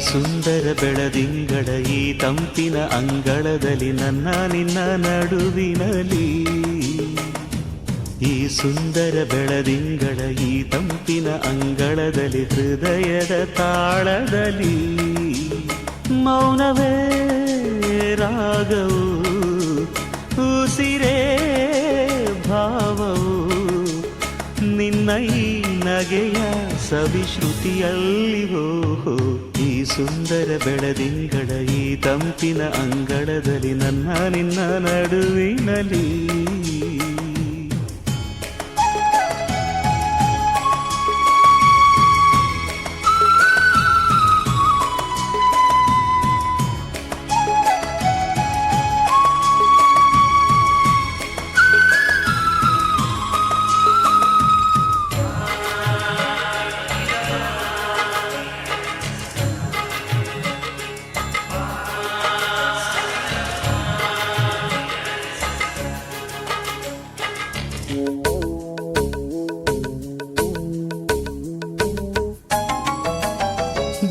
ಸುಂದರ ಬೆಳದಿಂಗಳ ಈ ತಂಪಿನ ಅಂಗಳದಲ್ಲಿ ನನ್ನ ನಿನ್ನ ನಡುವಿನಲ್ಲಿ. ಈ ಸುಂದರ ಬೆಳದಿಂಗಳ ಈ ತಂಪಿನ ಅಂಗಳದಲ್ಲಿ ಹೃದಯದ ತಾಳದಲ್ಲಿ ಮೌನವೇ. ನಿನ್ನ ನಗೆಯ ಸವಿಶ್ರುತಿಯಲ್ಲಿ ಹೋ ಈ ಸುಂದರ ಬೆಳದಿಂಗಳ ಈ ತಂಪಿನ ಅಂಗಳದಲ್ಲಿ ನನ್ನ ನಿನ್ನ ನಡುವಿನಲ್ಲಿ.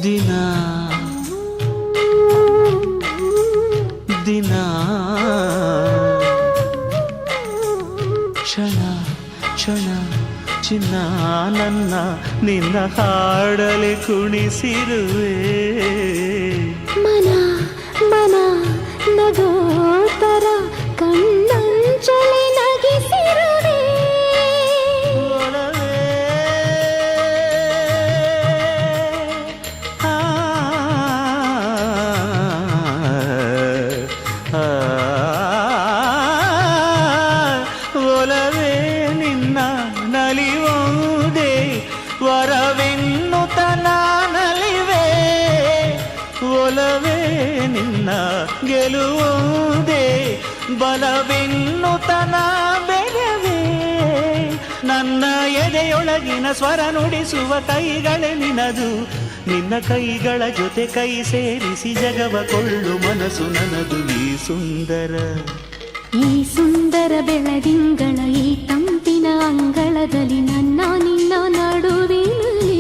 ದಿನ ದಿನ ಕ್ಷಣ ಕ್ಷಣ ಚಿನ್ನ ನನ್ನ ನಿನ್ನ ಹಾಡಲಿ ಕುಣಿಸಿರುವೆ ಮನ ಮನ ನಗೋತರ ಒಲವೇ ನಿನ್ನ ನಲಿಯುವುದೇ ವರವೆನ್ನುತ್ತ ನಲಿವೆ. ಒಲವೇ ನಿನ್ನ ಗೆಲುವುದೇ ಬಲವೆನ್ನುತನ ಬೆರವೇ ನನ್ನ ಎದೆಯೊಳಗಿನ ಸ್ವರ ನುಡಿಸುವ ಕೈಗಳೇ ನಿನದು ನಿನ್ನ ಕೈಗಳ ಜೊತೆ ಕೈ ಸೇರಿಸಿ ಜಗವ ಕೊಳ್ಳು ಮನಸ್ಸು ನನದು ಈ ಸುಂದರ. ಈ ಸುಂದರ ಬೆಳದಿಂಗಳ ಈ ತಂಪಿನ ಅಂಗಳದಲ್ಲಿ ನನ್ನ ನಿನ್ನ ನಡುವಿನಲ್ಲಿ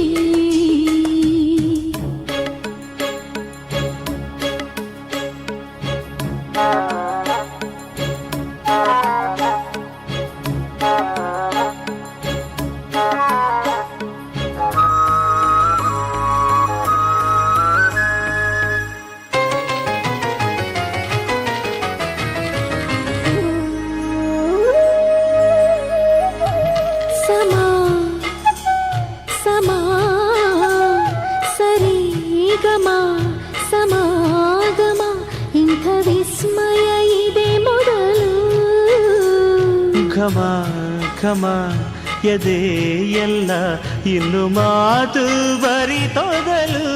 ಗಮ ಸಮಾಗಮ ಇಂಥ ವಿಸ್ಮಯ ಇದೆ ಮೊದಲು ಘಮ ಘಮ ಎದೆ ಎಲ್ಲ ಇನ್ನು ಮಾತು ಬರಿತೊದಲು